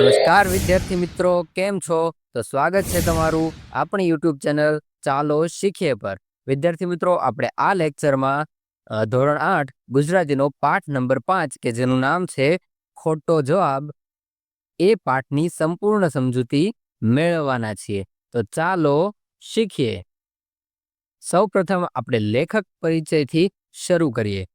નમસ્કાર, વિદ્યાર્થી મિત્રો. કેમ છો? તો સ્વાગત છે તમારું આપણી યુટ્યુબ ચેનલ ચાલો શીખીએ પર. વિદ્યાર્થી મિત્રો, આપણે આ લેક્ચરમાં ધોરણ આઠ, ગુજરાતીનો પાઠ નંબર પાંચ, કે જેનું નામ છે ખોટો જવાબ, એ પાઠની સંપૂર્ણ સમજૂતી મેળવવાના છીએ. તો ચાલો શીખીએ. સૌપ્રથમ આપણે લેખક પરિચયથી શરૂ કરીએ.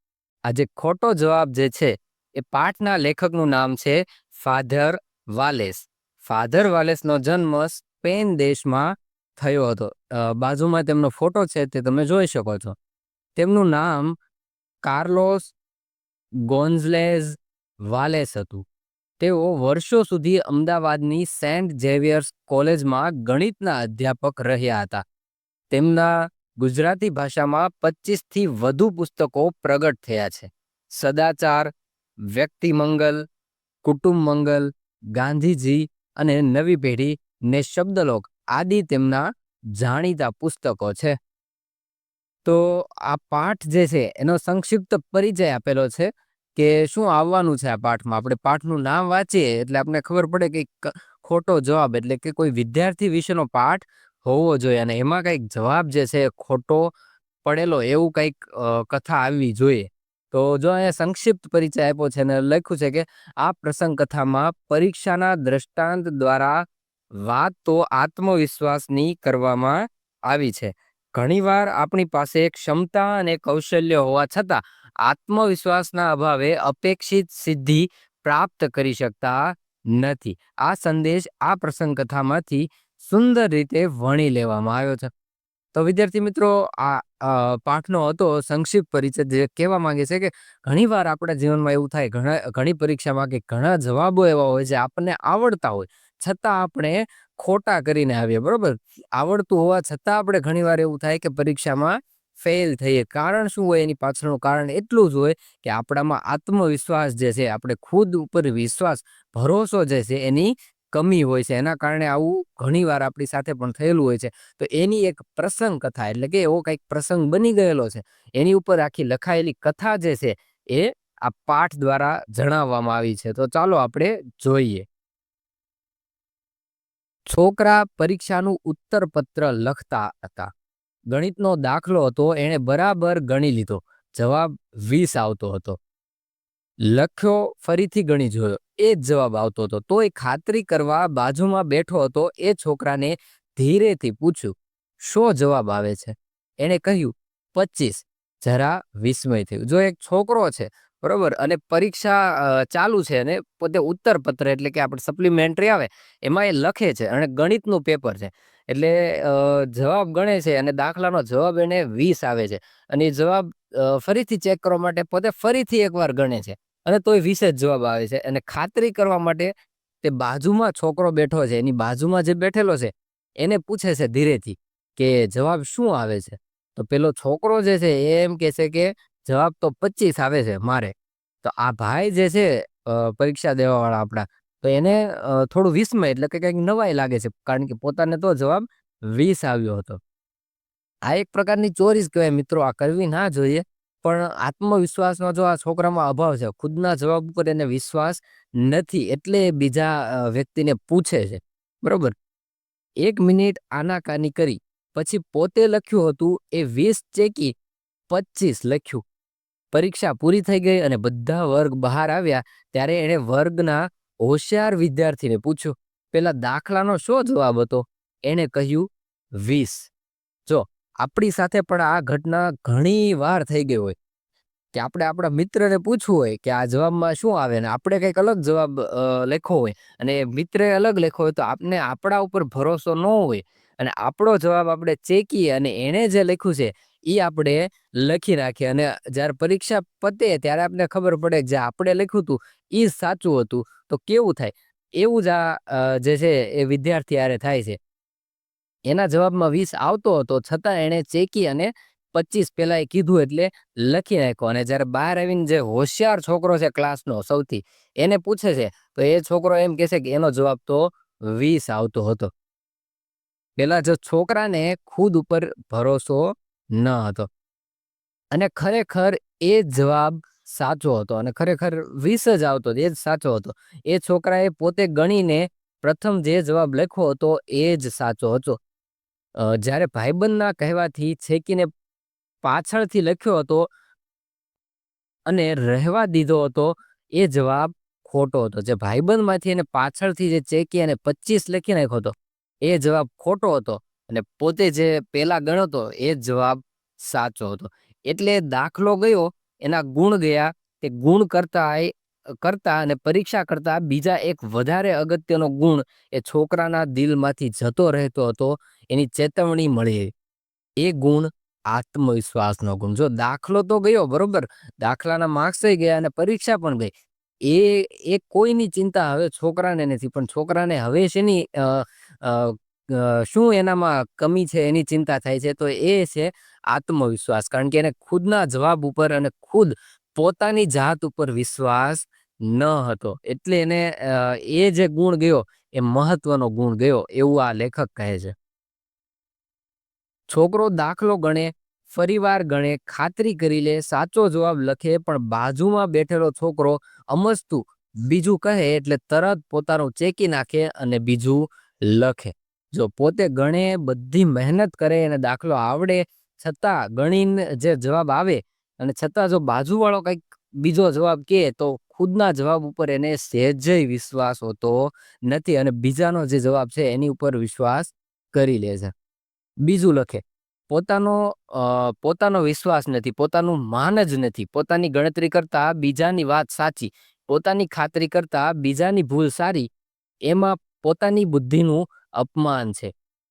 આજે ખોટો જવાબ જે છે, એ પાઠના લેખકનું નામ છે ફાધર વાલેસ. ફાધર વાલેસનો જન્મ સ્પેન દેશમાં થયો હતો. બાજુમાં તેમનો ફોટો છે તે તમે જોઈ શકો છો. તેમનું નામ કાર્લોસ ગોન્ઝલેઝ વાલેસ હતું. તેઓ વર્ષો સુધી અમદાવાદની સેન્ટ ઝેવિયર્સ કોલેજમાં ગણિતના અધ્યાપક રહ્યા હતા. તેમના ગુજરાતી ભાષામાં પચીસથી વધુ પુસ્તકો પ્રગટ થયા છે. સદાચાર, વ્યક્તિમંગલ કુટુંબ મંગલ ગાંધીજી અને નવી પેઢી ને શબ્દલોક આદિ તેમના જાણીતા પુસ્તકો છે. તો આ પાઠ જે છે એનો સંક્ષિપ્ત પરિચય આપેલો છે કે શું આવવાનું છે આ પાઠમાં? આપણે પાઠનું નામ વાંચીએ એટલે આપણે ખબર પડે કે ખોટો જવાબ એટલે કે કોઈ વિદ્યાર્થી વિશેનો પાઠ હોવો જોઈએ અને એમાં કંઈક જવાબ જે છે ખોટો પડેલો એવું કંઈક કથા આવવી જોઈએ. તો જો અહીંયા સંક્ષિપ્ત પરિચય આપ્યો છે અને લખ્યું છે કે આ પ્રસંગ કથામાં પરીક્ષાના દ્રષ્ટાંત દ્વારા વાત તો આત્મવિશ્વાસની કરવામાં આવી છે. ઘણીવાર આપણી પાસે ક્ષમતા અને કૌશલ્ય હોવા છતાં આત્મવિશ્વાસના અભાવે અપેક્ષિત સિદ્ધિ પ્રાપ્ત કરી શકતા નથી. આ સંદેશ આ પ્રસંગ કથામાંથી સુંદર રીતે વણી લેવામાં આવ્યો છે. તો વિદ્યાર્થી મિત્રો, આ પાઠનો હતો સંક્ષિપ્ત પરિચય જે કહેવા માંગે છે કે ઘણીવાર આપણા જીવનમાં એવું થાય, ઘણા, ઘણી પરીક્ષામાં કે ઘણા જવાબો એવા હોય છે આપણને આવડતા હોય, છતાં આપણે ખોટા કરીને આવીએ, બરાબર? આવડતું હોવા છતાં આપણે ઘણીવાર એવું થાય કે પરીક્ષામાં ફેલ થઈએ. કારણ શું હોય? એની પાછળનું કારણ એટલું જ હોય કે આપણામાં આત્મવિશ્વાસ જે છે, આપણે ખુદ ઉપર વિશ્વાસ, ભરોસો જે છે, એની કમી હોય છે. એના કારણે આવું ઘણીવાર આપણી સાથે પણ થયેલું હોય છે. તો એની એક પ્રસંગ કથા એટલે કે એવો કંઈક પ્રસંગ બની ગયેલો છે. એની ઉપર આખી લખાયેલી કથા જે છે એ આ પાઠ દ્વારા જણાવવામાં આવી છે. તો ચાલો આપણે જોઈએ. છોકરા પરીક્ષાનું ઉત્તરપત્ર લખતા હતા. ગણિતનો દાખલો હતો. એણે બરાબર ગણી લીધો. જવાબ વીસ આવતો હતો. લખ્યો ફરીથી ગણી જોયો. એ જ જવાબ આવતો હતો. તો એ ખાતરી કરવા બાજુમાં બેઠો હતો. એ છોકરાને ધીરેથી પૂછ્યું, શો જવાબ આવે છે? એણે કહ્યું, પચીસ. જરા વિસ્મય થયું. જો એક છોકરો છે, બરોબર, અને પરીક્ષા ચાલુ છે અને પોતે ઉત્તરપત્ર એટલે કે આપણે સપ્લિમેન્ટરી આવે, એમાં એ લખે છે અને ગણિતનું પેપર છે. એટલે જવાબ ગણે છે અને દાખલાનો જવાબ એને વીસ આવે છે. અને એ જવાબ ફરીથી ચેક કરવા માટે પોતે ફરીથી એકવાર ગણે છે. અને તોય વીસ જ જવાબ આવે છે. અને ખાતરી કરવા માટે તે બાજુમાં છોકરો બેઠો છે, એની બાજુમાં જે બેઠેલો છે, એને પૂછે છે ધીરેથી કે જવાબ શું આવે છે? તો પેલો છોકરો જે છે એ એમ કહે છે કે જવાબ તો પચીસ આવે છે મારે. તો આ ભાઈ જે છે પરીક્ષા દેવાવાળા આપણા, તો એને થોડું વિસ્મય એટલે કે કંઈક નવાઈ લાગે છે, કારણ કે પોતાને તો જવાબ વીસ આવ્યો હતો. આ એક પ્રકારની ચોરી જ કહેવાય મિત્રો, આ કરવી ના જોઈએ. પણ આત્મવિશ્વાસનો જો આ છોકરામાં અભાવ છે, ખુદના જવાબ ઉપર એને વિશ્વાસ નથી એટલે બીજા વ્યક્તિને પૂછે છે. બરોબર? એક મિનિટ આનાકાની કરી, પછી પોતે લખ્યું હતું એ વીસ ચેકી પચીસ લખ્યું. પરીક્ષા પૂરી થઈ ગઈ અને બધા વર્ગ બહાર આવ્યા, ત્યારે એણે વર્ગના હોશિયાર વિદ્યાર્થીને પૂછ્યું, પેલા દાખલાનો શું જવાબ હતો? એણે કહ્યું, વીસ. આપણી સાથે પણ આ ઘટના ઘણી વાર થઈ ગઈ હોય કે આપણે આપણા મિત્રને પૂછવું હોય કે આ જવાબમાં શું આવે ને આપણે કંઈક અલગ જવાબ અ, લખ્યો હોય અને મિત્રે અલગ લખ્યો હોય તો આપને આપણા ઉપર ભરોસો ન હોય અને આપણો જવાબ આપણે ચેકીએ અને એણે જે લખ્યું છે એ આપણે લખી નાખીએ અને જ્યારે પરીક્ષા પતે ત્યારે આપણે ખબર પડે કે જે આપણે લખ્યું હતું એ સાચું હતું તો કેવું થાય? એવું જ આ જે છે એ વિદ્યાર્થી આરે થાય છે. એના જવાબમાં વીસ આવતો હતો. છતાં એણે ચેકી અને પચીસ પેલા એ કીધું એટલે લખી નાખ્યો. અને જ્યારે બહાર આવીને જે હોશિયાર છોકરો છે ક્લાસનો સૌથી, એને પૂછે છે, તો એ છોકરો એમ કહે છે કે એનો જવાબ તો વીસ આવતો હતો. પેલા જો છોકરાને ખુદ ઉપર ભરોસો ન હતો. અને ખરેખર એ જવાબ સાચો હતો અને ખરેખર વીસ જ આવતો એ જ સાચો હતો. એ છોકરાએ પોતે ગણીને પ્રથમ જે જવાબ લખ્યો હતો એ જ સાચો હતો. જ્યારે ભાઈબંધના કહેવાથી છેકીને પાછળથી લખ્યો હતો અને રહેવા દીધો હતો, એ જવાબ ખોટો હતો. જે ભાઈબંધમાંથી એને પાછળથી જે ચેકી અને પચીસ લખી નાખ્યો હતો, એ જવાબ ખોટો હતો અને પોતે જે પેલા ગણતો એ જવાબ સાચો હતો. એટલે દાખલો ગયો, એના ગુણ ગયા, તે ગુણ કરતા કરતા અને પરીક્ષા કરતા બીજા એક વધારે અગત્યનો ગુણ એ છોકરાના દિલમાંથી જતો રહેતો હતો એની ચેતવણી મળે એ ગુણ આત્મવિશ્વાસનો ગુણ. જો દાખલો તો ગયો, બરોબર? દાખલાના માર્ક્સ ગયા અને પરીક્ષા પણ ગઈ. એ એ કોઈની ચિંતા હવે છોકરાને નથી, પણ છોકરાને હવે શેની શું એનામાં કમી છે, એની ચિંતા થાય છે, તો એ છે આત્મવિશ્વાસ. કારણ કે એને ખુદના જવાબ ઉપર અને ખુદ પોતાની જાત ઉપર વિશ્વાસ ન હતો. એટલે એને એ જે ગુણ ગયો, એ મહત્વનો ગુણ ગયો, એવું આ લેખક કહે છે. છોકરો દાખલો ગણે, ફરીવાર ગણે, ખાતરી કરી લે, સાચો જવાબ લખે, પણ બાજુમાં બેઠેલો છોકરો અમસ્તું, બીજું કહે એટલે તરત પોતાનું ચેકી નાખે અને બીજું લખે. જો પોતે ગણે, બધી મહેનત કરે અને દાખલો આવડે, છતાં ગણીને જે જવાબ આવે અને છતાં જો બાજુવાળો કંઈક બીજો જવાબ કહે તો ખુદના જવાબ ઉપર એને સહેજય વિશ્વાસ હોતો નથી અને બીજાનો જે જવાબ છે એની ઉપર વિશ્વાસ કરી લે છે. બીજું લખે. પોતાનો પોતાનો વિશ્વાસ નથી, પોતાનું માન જ નથી. પોતાની ગણતરી કરતા બીજાની વાત સાચી, પોતાની ખાતરી કરતા બીજાની ભૂલ સારી, એમાં પોતાની બુદ્ધિનું અપમાન છે.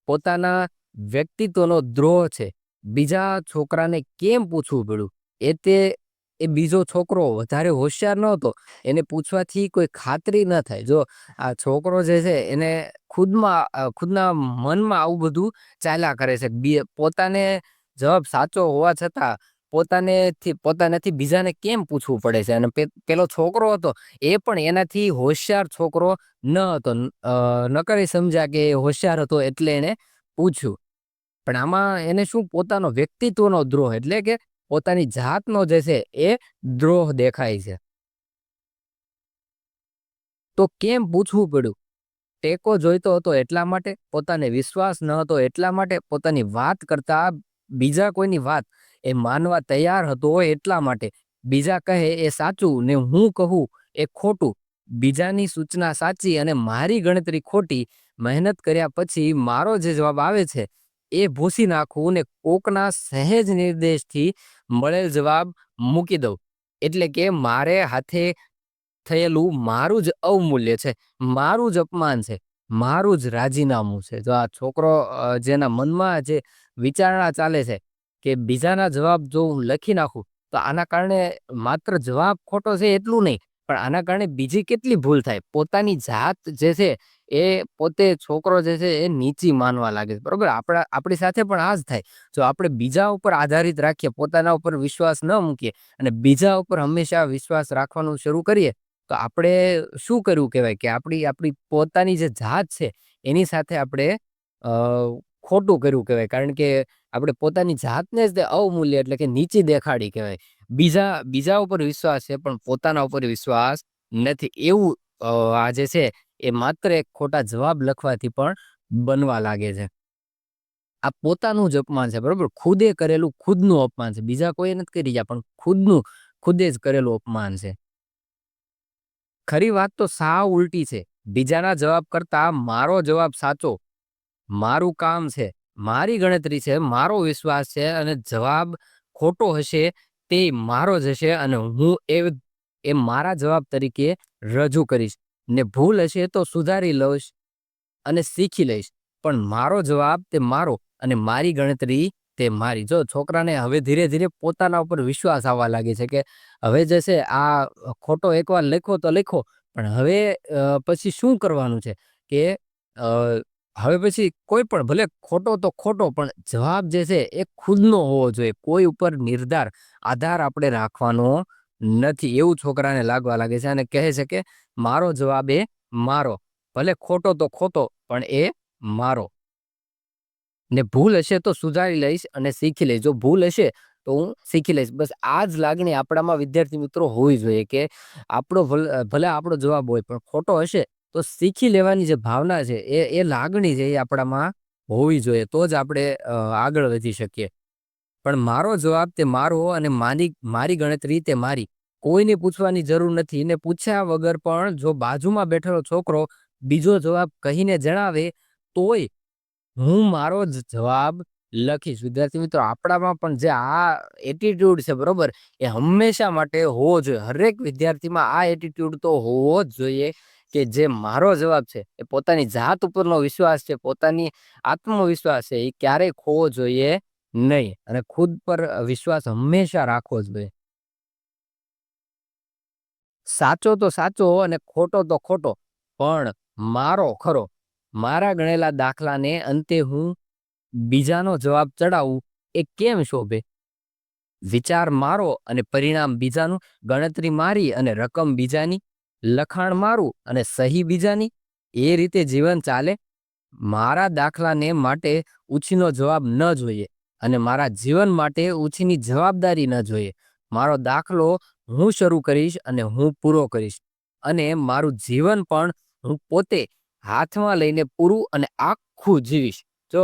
પોતાના વ્યક્તિત્વનો દ્રોહ છે. બીજા છોકરાને કેમ પૂછવું પડ્યું? એ તે એ બીજો છોકરો વધારે હોશિયાર નહોતો, એને પૂછવાથી કોઈ ખાતરી ન થાય. જો આ છોકરો જે છે એને ખુદમાં ખુદના મનમાં આવું બધું ચાલ્યા કરે છે. પોતાને જવાબ સાચો હોવા છતાં પોતાને પોતાનાથી બીજાને કેમ પૂછવું પડે છે? અને પેલો છોકરો હતો, એ પણ એનાથી હોશિયાર છોકરો ન હતો. નકરી સમજ્યા કે હોશિયાર હતો એટલે એને પૂછ્યું. પણ આમાં એને શું પોતાનો વ્યક્તિત્વનો દ્રોહ? એટલે કે પોતાની જાતનો જે છે એ દ્રોહ દેખાય છે. તો કેમ પૂછવું પડ્યું? ટેકો જોઈતો હતો એટલા માટે, પોતાને વિશ્વાસ ન હતો એટલા માટે, પોતાની વાત કરતા બીજા કોઈની વાત એ માનવા તૈયાર હતો એટલા માટે. બીજા કહે, એ સાચું ને હું કહું? એ ખોટું. બીજાની સૂચના સાચી અને મારી ગણતરી ખોટી. મહેનત કર્યા પછી મારો જે જવાબ આવે છે એ ભૂસી નાખું ને કોકના સહેજ નિર્દેશથી મળેલ જવાબ મૂકી દઉં. એટલે કે મારે હાથે થયેલું મારું જ અવમૂલ્ય છે. મારું જ અપમાન છે. મારું જ રાજીનામું છે. જો આ છોકરો જેના મનમાં જે વિચારણા ચાલે છે કે બીજાના જવાબ જો હું લખી નાખું, તો આના કારણે માત્ર જવાબ ખોટો છે એટલું નહીં, પણ આના કારણે બીજી કેટલી ભૂલ થાય? પોતાની જાત જે છે એ પોતે છોકરો જે છે એ નીચી માનવા લાગે છે. બરોબર? આપણા, આપણી સાથે પણ આ જ થાય. જો આપણે બીજા ઉપર આધારિત રાખીએ, પોતાના ઉપર વિશ્વાસ ન મૂકીએ અને બીજા ઉપર હંમેશા વિશ્વાસ રાખવાનું શરૂ કરીએ, તો આપણે શું કરવું કહેવાય કે આપણી આપણી પોતાની જે જાત છે, એની સાથે આપણે ખોટું કર્યું કહેવાય. કારણ કે આપણે પોતાની જાતને જ અવમૂલ્ય એટલે કે નીચી દેખાડી કહેવાય. બીજા બીજા ઉપર વિશ્વાસ છે, પણ પોતાના ઉપર વિશ્વાસ નથી. એવું આ જે છે એ માત્ર એક ખોટા જવાબ લખવાથી પણ બનવા લાગે છે. આ પોતાનું જ અપમાન છે, બરાબર? ખુદે કરેલું ખુદનું અપમાન છે. બીજા કોઈ નથી કરી રહ્યા, પણ ખુદનું, ખુદે જ કરેલું અપમાન છે. ખરી વાત તો સાવ ઉલટી છે. બીજાના જવાબ કરતા મારો જવાબ સાચો. મારું કામ છે, મારી ગણતરી છે, મારો વિશ્વાસ છે અને જવાબ ખોટો હશે તે મારો જ હશે અને હું એ એ મારા જવાબ તરીકે રજૂ કરીશ. ને ભૂલ હશે તો સુધારી લઈશ અને શીખી લઈશ. પણ મારો જવાબ તે મારો અને મારી ગણતરી તે મારી. જો છોકરાને હવે ધીરે ધીરે પોતાના ઉપર વિશ્વાસ આવવા લાગે છે કે હવે જશે, આ ખોટો એકવાર લખો તો લખો. પણ હવે પછી શું કરવાનું છે કે હવે પછી કોઈ પણ, ભલે ખોટો તો ખોટો, પણ જવાબ જે છે એ ખુદનો હોવો જોઈએ. કોઈ ઉપર નિર્ધાર, આધાર આપણે રાખવાનો નથી. એવું છોકરાને લાગવા લાગે છે અને કહે છે કે, મારો જવાબ એ મારો. ભલે ખોટો તો ખોટો, પણ એ મારો. ને ભૂલ હશે તો સુધારી લઈશ અને શીખી લઈશ. જો ભૂલ હશે તો હું શીખી લઈશ. બસ આ જ લાગણી આપણામાં વિદ્યાર્થી મિત્રો હોવી જોઈએ કે આપણો ભલે આપણો જવાબ હોય, પણ ખોટો હશે તો શીખી લેવાની જે ભાવના છે એ એ લાગણી છે એ આપણામાં હોવી જોઈએ. તો જ આપણે આગળ વધી શકીએ. પણ મારો જવાબ તે મારો અને મારી મારી ગણતરી તે મારી. કોઈને પૂછવાની જરૂર નથી. એને પૂછ્યા વગર પણ જો બાજુમાં બેઠેલો છોકરો બીજો જવાબ કહીને જણાવે, તોય હું મારો જ જવાબ લખીશ. વિદ્યાર્થી મિત્રો, આપણામાં પણ જે આ એટીટ્યુડ છે, બરોબર, એ હંમેશા માટે હોવો જોઈએ. હરેક વિદ્યાર્થીમાં આ એટીટ્યુડ તો હોવો જ જોઈએ કે જે મારો જવાબ છે, એ પોતાની જાત ઉપરનો વિશ્વાસ છે, પોતાની આત્મવિશ્વાસ છે, એ ક્યારેય ખોવો જોઈએ નહીં. અને ખુદ પર વિશ્વાસ હંમેશા રાખવો જોઈએ. સાચો તો સાચો અને ખોટો તો ખોટો, પણ મારો ખરો. મારા ગણેલા દાખલાને અંતે હું બીજાનો જવાબ ચડાવું, એ કેમ શોભે? વિચાર મારો અને પરિણામ બીજાનું, ગણતરી મારી અને રકમ બીજાની, લખાણ મારું અને સહી બીજાની, એ રીતે જીવન ચાલે? મારા દાખલાને માટે ઉછીનો જવાબ ન જોઈએ અને મારા જીવન માટે ઓછીની જવાબદારી ન જોઈએ. મારો દાખલો હું શરૂ કરીશ અને હું પૂરો કરીશ. અને મારું જીવન પણ હું પોતે હાથમાં લઈને પૂરું અને આખું જીવીશ. જો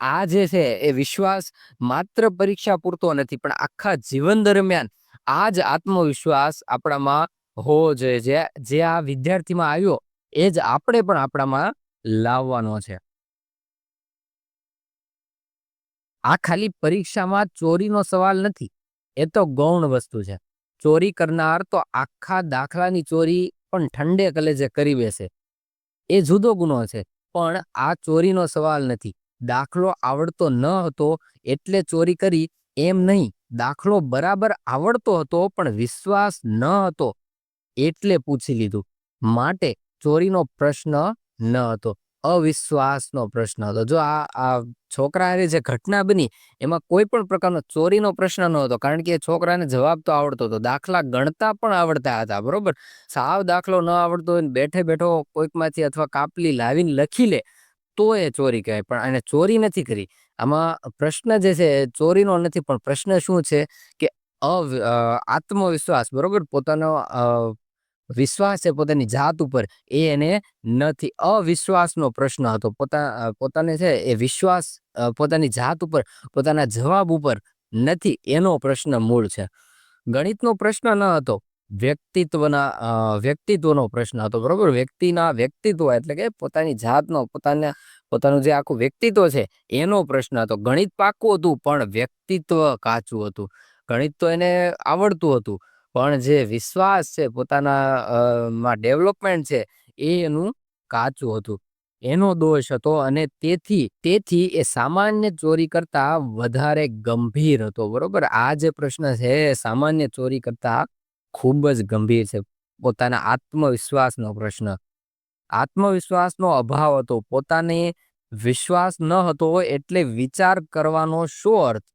આ જે છે એ વિશ્વાસ માત્ર પરીક્ષા પૂરતો નથી, પણ આખા જીવન દરમિયાન આ જ આત્મવિશ્વાસ આપણામાં હોવો જોઈએ. જે જે આ વિદ્યાર્થીમાં આવ્યો, એ જ આપણે પણ આપણામાં લાવવાનો છે. આ ખાલી પરીક્ષામાં ચોરીનો સવાલ નથી. એ તો ગૌણ વસ્તુ છે. ચોરી કરનાર તો આખા દાખલાની ચોરી પણ ઠંડે કલેજે કરી બેસે. એ જુદો ગુનો છે, પણ આ ચોરીનો સવાલ નથી. દાખલો આવડતો ન હતો એટલે ચોરી કરી એમ નહીં. દાખલો બરાબર આવડતો હતો પણ વિશ્વાસ ન હતો એટલે પૂછી લીધું. માટે ચોરીનો પ્રશ્ન ન હતો. અવિશ્વાસનો પ્રશ્ન હતો. જો આ આ છોકરાની જે ઘટના બની, એમાં કોઈ પણ પ્રકારનો ચોરીનો પ્રશ્ન ન હતો. કારણ કે એ છોકરાને જવાબ તો આવડતો હતો. દાખલા ગણતા પણ આવડતા હતા, બરોબર? સાવ દાખલો ન આવડતો હોય બેઠે બેઠો કોઈકમાંથી અથવા કાપલી લાવીને લખી લે, તો એ ચોરી કહેવાય. પણ એને ચોરી નથી કરી. આમાં પ્રશ્ન જે છે ચોરીનો નથી, પણ પ્રશ્ન શું છે કે આત્મવિશ્વાસ, બરોબર? પોતાનો વિશ્વાસ છે પોતાની જાત ઉપર એ એને નથી, અવિશ્વાસનો પ્રશ્ન હતો. પોતા પોતાને છે એ વિશ્વાસ પોતાની જાત ઉપર, પોતાના જવાબ ઉપર નથી એનો પ્રશ્ન મૂળ છે. ગણિતનો પ્રશ્ન ન હતો, વ્યક્તિત્વના વ્યક્તિત્વનો પ્રશ્ન હતો, બરોબર? વ્યક્તિના વ્યક્તિત્વ એટલે કે પોતાની જાતનો, પોતાના, પોતાનું જે આખું વ્યક્તિત્વ છે એનો પ્રશ્ન હતો. ગણિત પાકું હતું, પણ વ્યક્તિત્વ કાચું હતું. ગણિત તો એને આવડતું હતું. પણ જે વિશ્વાસ છે, પોતાના માં ડેવલપમેન્ટ છે, એ એનું કાચું હતું. એનો દોષ હતો અને તેથી તેથી એ સામાન્ય ચોરી કરતા વધારે ગંભીર હતો, બરોબર? આ જે પ્રશ્ન છે સામાન્ય ચોરી કરતા ખૂબ જ ગંભીર છે, પોતાના આત્મવિશ્વાસનો પ્રશ્ન. આત્મવિશ્વાસનો અભાવ હતો, પોતાને વિશ્વાસ ન હતો એટલે વિચાર કરવાનો શું અર્થ?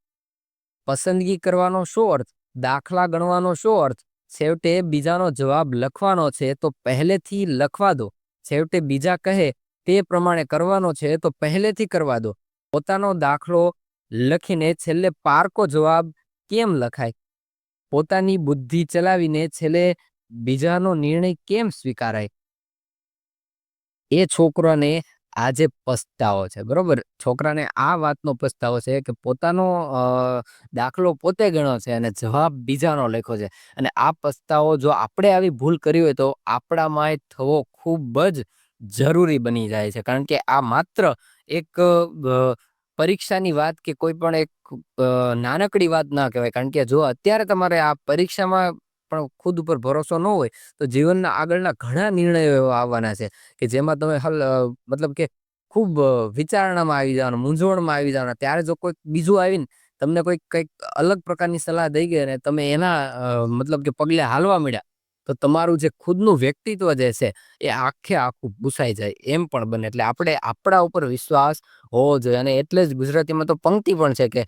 પસંદગી કરવાનો શું અર્થ? દાખલા ગણવાનો શું અર્થ? છેવટે બીજાનો જવાબ લખવાનો છે, તો પહેલેથી લખવા દો. છેવટે બીજા કહે, તે પ્રમાણે કરવાનો છે, તો પહેલેથી કરવા દો. પોતાનો દાખલો લખીને છેલ્લે પારકો જવાબ કેમ લખાય? પોતાની બુદ્ધિ ચલાવીને છેલ્લે બીજાનો નિર્ણય કેમ સ્વીકારાય? એ છોકરાને આ જે પસ્તાવો છે, બરોબર? છોકરાને આ વાતનો પસ્તાવો છે કે પોતાનો દાખલો પોતે ગણો છે અને જવાબ બીજાનો લખ્યો છે. અને આ પસ્તાવો જો આપણે આવી ભૂલ કરી હોય તો આપણામાં થવો ખૂબ જ જરૂરી બની જાય છે. કારણ કે આ માત્ર એક પરીક્ષાની વાત કે કોઈ પણ એક નાનકડી વાત ના કહેવાય. કારણ કે જો અત્યારે તમારે આ પરીક્ષામાં પણ ખુદ ઉપર ભરોસો ન હોય, તો જીવનના આગળના ઘણા નિર્ણયો એવા આવવાના છે કે જેમાં તમે હલ મતલબ કે ખૂબ વિચારણામાં આવી જવાના, મૂંઝવણમાં આવી જવાના. ત્યારે જો કોઈ બીજું આવીને તમને કોઈ કંઈક અલગ પ્રકારની સલાહ દઈ ગઈ અને તમે એના મતલબ કે પગલે હાલવા મળ્યા તો તમારું જે ખુદનું વ્યક્તિત્વ જે છે એ આખે આખું ભૂસાઈ જાય. એમ પણ બને. એટલે આપણે આપણા ઉપર વિશ્વાસ હોવો જોઈએ. અને એટલે જ ગુજરાતીમાં તો પંક્તિ પણ છે કે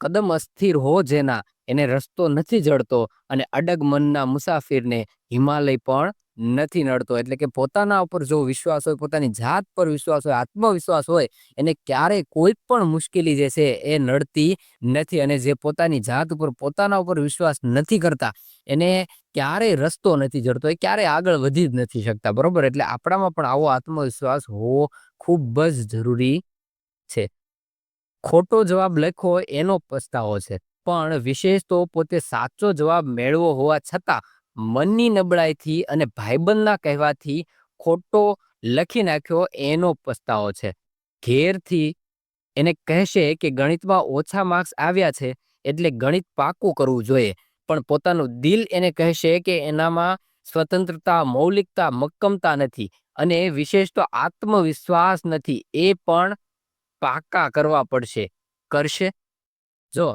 કદમ અસ્થિર હો જેના એને રસ્તો નથી જડતો અને અડગ મનના મુસાફિરને હિમાલય પણ નથી નડતો. એટલે કે પોતાના ઉપર જો વિશ્વાસ હોય, પોતાની જાત પર વિશ્વાસ હોય, આત્મવિશ્વાસ હોય, એને ક્યારેય કોઈ પણ મુશ્કેલી જે છે એ નડતી નથી અને જે પોતાની જાત ઉપર, પોતાના ઉપર વિશ્વાસ નથી કરતા, એને ક્યારેય રસ્તો નથી જડતો, એ ક્યારેય આગળ વધી જ નથી શકતા. બરોબર? એટલે આપણામાં પણ આવો આત્મવિશ્વાસ હોવો ખૂબ જ જરૂરી છે. ખોટો જવાબ લખો એનો પસ્તાવો છે. પણ વિશેષ તો પોતે સાચો જવાબ મેળવો હોવા છતાં મનની નબળાઈથી અને ભાઈબંધના કહેવાથી ખોટો લખી નાખ્યો એનો પસ્તાવો છે. ઘેરથી એને કહેશે કે ગણિતમાં ઓછા માર્ક્સ આવ્યા છે એટલે ગણિત પાકું કરવું જોઈએ. પણ પોતાનું દિલ એને કહેશે કે એનામાં સ્વતંત્રતા, મૌલિકતા, મક્કમતા નથી અને વિશેષ તો આત્મવિશ્વાસ નથી. એ પણ પાકા કરવા પડશે. કરશે? જો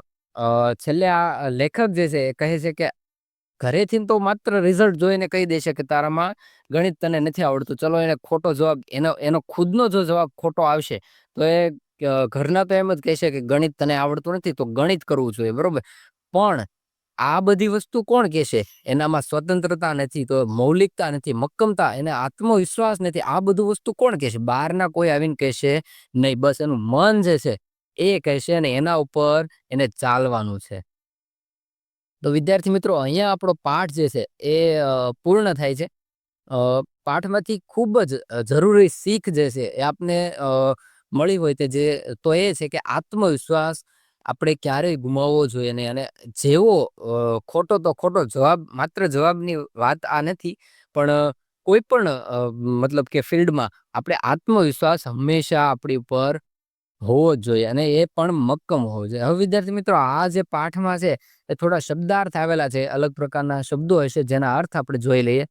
છેલ્લે આ લેખક જે છે એ કહે છે કે, ઘરેથી તો માત્ર રિઝલ્ટ જોઈને કહી દેશે કે તારામાં ગણિત તને નથી આવડતું. ચલો એને ખોટો જવાબ, એનો એનો ખુદનો જો જવાબ ખોટો આવશે, તો એ ઘરના તો એમ જ કહેશે કે ગણિત તને આવડતું નથી, તો ગણિત કરવું જોઈએ. બરોબર? પણ આ બધી વસ્તુ કોણ કહેશે? એનામાં સ્વતંત્રતા નથી, તો મૌલિકતા નથી, મક્કમતા એને આત્મવિશ્વાસ નથી. આ બધું વસ્તુ કોણ કહેશે? બહારના કોઈ આવીને કહેશે, નહીં, બસ એનું મન જે છે, એ કહેશે અને એના ઉપર એને ચાલવાનું છે. તો વિદ્યાર્થી મિત્રો, અહીંયા આપણો પાઠ જે છે, એ પૂર્ણ થાય છે. પાઠમાંથી ખૂબ જ જરૂરી શીખ જે છે, એ આપને મળી હોય તે જે, તો એ છે કે આત્મવિશ્વાસ આપણે ક્યારેય ગુમાવવો જોઈએ નહીં અને જેવો ખોટો તો ખોટો જવાબ, માત્ર જવાબની વાત આ નથી, પણ કોઈ પણ મતલબ કે ફિલ્ડમાં આપણે આત્મવિશ્વાસ હંમેશા આપણી ઉપર હોવો જ જોઈએ અને એ પણ મક્કમ હોવો જોઈએ. હવે વિદ્યાર્થી મિત્રો, આ જે પાઠમાં છે, એ થોડા શબ્દાર્થ આવેલા છે, અલગ પ્રકારના શબ્દો હશે જેના અર્થ આપણે જોઈ લઈએ.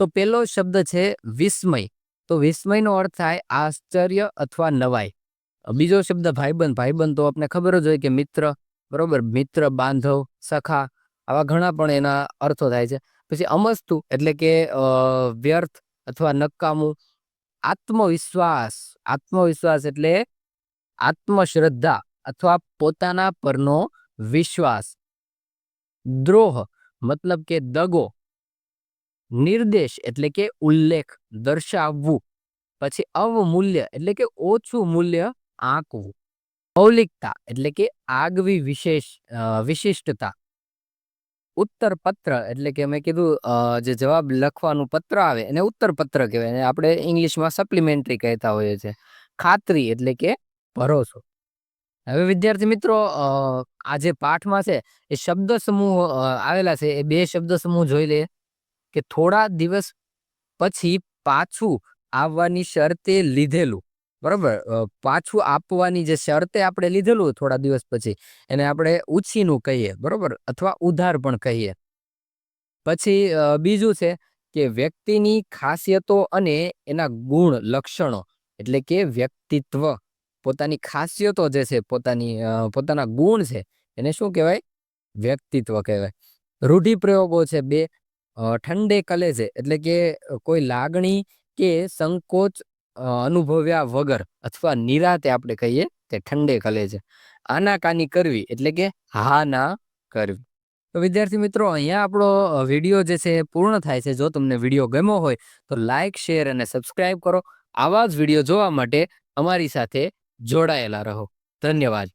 તો પેલો શબ્દ છે વિસ્મય. તો વિસ્મયનો અર્થ થાય આશ્ચર્ય અથવા નવાઈ. બીજો શબ્દ ભાઈબંધ. ભાઈબંધ તો આપણે ખબર જ હોય કે મિત્ર, બરોબર? મિત્ર, બાંધવ, સખા, આવા ઘણા પણ એના અર્થો થાય છે. પછી અમસ્તુ એટલે કે વ્યર્થ અથવા નકામું. આત્મવિશ્વાસ. આત્મવિશ્વાસ એટલે આત્મશ્રદ્ધા અથવા પોતાના પરનો વિશ્વાસ. દ્રોહ મતલબ કે દગો. નિર્દેશ એટલે કે ઉલ્લેખ, દર્શાવવું. પછી અવમૂલ્ય એટલે કે ઓછું મૂલ્ય આંકવું. મૌલિકતા એટલે કે આગવી વિશેષ વિશિષ્ટતા. ઉત્તર પત્ર એટલે કે મેં કીધું જે જવાબ લખવાનું પત્ર આવે એને ઉત્તર પત્ર કહેવાય અને આપણે ઇંગ્લિશમાં સપ્લિમેન્ટરી કહેતા હોઈએ છીએ. ખાતરી એટલે કે ભરોસો. હવે વિદ્યાર્થી મિત્રો આ જે પાઠમાં છે એ શબ્દ સમૂહ આવેલા છે એ બે શબ્દ સમૂહ જોઈ લઈએ કે થોડા દિવસ પછી પાછું આવવાની શરતે લીધેલું. બરોબર પાછું આપવાની જે શરતે આપણે લીધેલું થોડા દિવસ પછી, એને આપણે ઉછીનું કહીએ, બરાબર? અથવા ઉધાર પણ કહીએ. પછી બીજું છે કે વ્યક્તિની ખાસિયતો અને એના ગુણ, લક્ષણો, એટલે કે વ્યક્તિત્વ, પોતાની ખાસિયતો જે છે, પોતાની પોતાના ગુણ છે, એને શું કહેવાય? વ્યક્તિત્વ કહેવાય. રૂઢિપ્રયોગો છે બે ઠંડે ઠંડે કલેજે એટલે કે કોઈ લાગણી કે સંકોચ અનુભવ્યા વગર અથવા નિરાતે આપણે કહીએ તે ઠંડે કલેજે આનાકાની કરવી એટલે કે હા ના કરવી. તો વિદ્યાર્થી મિત્રો, અહીંયા આપણો વીડિયો જે છે એ પૂર્ણ થાય છે. જો તમને વીડિયો ગમ્યો હોય તો લાઈક, શેર અને સબસ્ક્રાઇબ કરો. આવા જ વીડિયો જોવા માટે અમારી સાથે જોડાયેલા રહો. ધન્યવાદ.